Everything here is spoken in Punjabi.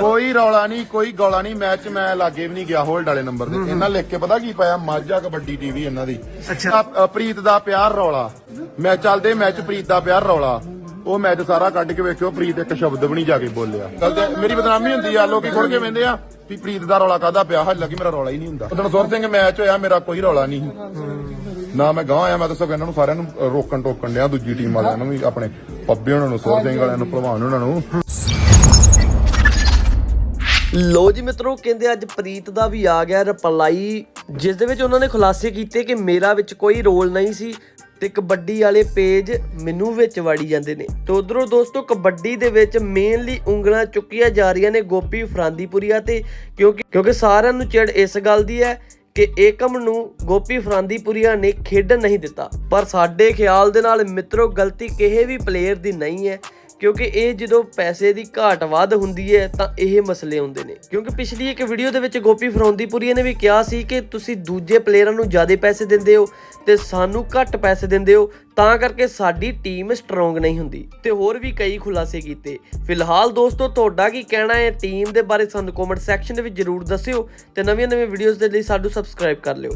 ਕੋਈ ਰੌਲਾ ਨਹੀਂ ਕੋਈ ਗੌਲਾ ਨਹੀਂ। ਮੈਚ ਮੈਂ ਲਾਗੇ ਵੀ ਨਹੀਂ ਗਿਆ ਹੋਲਡ ਵਾਲੇ ਨੰਬਰ ਦੇ ਇਹਨਾਂ ਲਿਖ ਕੇ ਪਤਾ ਕੀ ਪਾਇਆ? ਮਾਝਾ ਕਬੱਡੀ ਟੀਵੀ ਇਹਨਾਂ ਦੀ। ਅੱਛਾ। ਅ- ਪ੍ਰੀਤ ਦਾ ਪਿਆਰ ਰੌਲਾ। ਮੈਂ ਚੱਲਦੇ ਮੈਚ ਪ੍ਰੀਤ ਦਾ ਪਿਆਰ ਰੌਲਾ। ਉਹ ਮੈਚ ਸਾਰਾ ਕੱਢ ਕੇ ਵੇਖਿਓ ਪ੍ਰੀਤ ਇੱਕ ਸ਼ਬਦ ਵੀ ਨਹੀਂ ਜਾ ਕੇ ਬੋਲਿਆ। ਗੱਲ ਤੇ ਮੇਰੀ ਬਦਨਾਮੀ ਹੁੰਦੀ ਆ ਲੋਕੀ ਖੁੜ ਕੇ ਵੇਂਦੇ ਆ ਵੀ ਪ੍ਰੀਤ ਦਾ ਰੌਲਾ ਕਾਦਾ ਪਿਆ? ਹੱਲ ਲੱਗੀ ਮੇਰਾ ਰੌਲਾ ਹੀ ਨਹੀਂ ਹੁੰਦਾ। ਉਦੋਂ ਸੁਰ ਸਿੰਘ ਮੈਚ ਹੋਇਆ ਮੇਰਾ ਕੋਈ ਰੌਲਾ ਨਹੀਂ। ਨਾ ਮੈਂ ਗਾਂ ਆਇਆ ਮੈਂ ਦੱਸੋ ਇਹਨਾਂ ਨੂੰ ਸਾਰਿਆਂ ਨੂੰ ਅ, ਰੋਕਣ ਟੋਕਣ ਡਿਆ ਦੂਜੀ ਟੀਮ ਵਾਲਿਆਂ ਨੂੰ ਵੀ ਆਪਣੇ ਪੱਬੇ ਉਹਨਾਂ ਨੂੰ ਸੁਰ ਸਿੰਘ ਵਾਲਿਆਂ ਨੂੰ ਭਲਵਾਨ ਉਹਨਾਂ ਨੂੰ। ਲੋ ਜੀ ਮਿੱਤਰੋ, ਕਹਿੰਦੇ ਅੱਜ ਪ੍ਰੀਤ ਦਾ ਵੀ ਆ ਗਿਆ ਰਿਪਲਾਈ, ਜਿਸ ਦੇ ਵਿੱਚ ਉਹਨਾਂ ਨੇ ਖੁਲਾਸੇ ਕੀਤੇ ਕਿ ਮੇਰਾ ਵਿੱਚ ਕੋਈ ਰੋਲ ਨਹੀਂ ਸੀ ਤੇ ਕਬੱਡੀ ਵਾਲੇ ਪੇਜ ਮੈਨੂੰ ਵਿੱਚ ਵਾੜੀ ਜਾਂਦੇ ਨੇ। ਤੇ ਉਧਰੋਂ ਦੋਸਤੋ, ਕਬੱਡੀ ਦੇ ਵਿੱਚ ਮੇਨਲੀ ਉਂਗਲਾਂ ਚੁੱਕੀਆਂ ਜਾ ਰਹੀਆਂ ਨੇ ਗੋਪੀ ਫਰਾਂਦੀਪੁਰੀਆ ਤੇ, ਕਿਉਂਕਿ ਕਿਉਂਕਿ ਸਾਰਿਆਂ ਨੂੰ ਚਿੜ ਇਸ ਗੱਲ ਦੀ ਹੈ ਕਿ ਏਕਮ ਨੂੰ ਗੋਪੀ ਫਰਾਂਦੀਪੁਰੀਆ ਨੇ ਖੇਡਣ ਨਹੀਂ ਦਿੱਤਾ। ਪਰ ਸਾਡੇ ਖਿਆਲ ਦੇ ਨਾਲ ਮਿੱਤਰੋ, ਗਲਤੀ ਕਿਸੇ ਵੀ ਪਲੇਅਰ ਦੀ ਨਹੀਂ ਹੈ। ਕਿਉਂਕਿ ਇਹ ਜਦੋਂ ਪੈਸੇ ਦੀ ਘਾਟ ਵੱਧ ਹੁੰਦੀ ਹੈ ਤਾਂ ਇਹ ਮਸਲੇ ਹੁੰਦੇ ਨੇ। ਕਿਉਂਕਿ ਪਿਛਲੀ ਇੱਕ ਵੀਡੀਓ ਦੇ ਵਿੱਚ ਗੋਪੀ ਫਰੌਂਦੀਪੁਰੀਆ ਨੇ ਵੀ ਕਿਹਾ ਸੀ ਕਿ ਤੁਸੀਂ ਦੂਜੇ ਪਲੇਅਰਾਂ ਨੂੰ ਜ਼ਿਆਦਾ ਪੈਸੇ ਦਿੰਦੇ ਹੋ ਤੇ ਸਾਨੂੰ ਘੱਟ ਪੈਸੇ ਦਿੰਦੇ ਹੋ, ਤਾਂ ਕਰਕੇ ਸਾਡੀ ਟੀਮ ਸਟਰੋਂਗ ਨਹੀਂ ਹੁੰਦੀ। ਤੇ ਹੋਰ ਵੀ ਕਈ ਖੁਲਾਸੇ ਕੀਤੇ। ਫਿਲਹਾਲ ਦੋਸਤੋ, ਤੁਹਾਡਾ ਕੀ ਕਹਿਣਾ ਹੈ? ਟੀਮ ਦੇ ਬਾਰੇ ਸਾਨੂੰ ਕਮੈਂਟ ਸੈਕਸ਼ਨ ਦੇ ਵਿੱਚ ਜਰੂਰ ਦੱਸਿਓ ਤੇ ਨਵੀਆਂ ਨਵੀਆਂ ਵੀਡੀਓਜ਼ ਦੇ ਲਈ ਸਾਨੂੰ ਸਬਸਕ੍ਰਾਈਬ ਕਰ ਲਿਓ।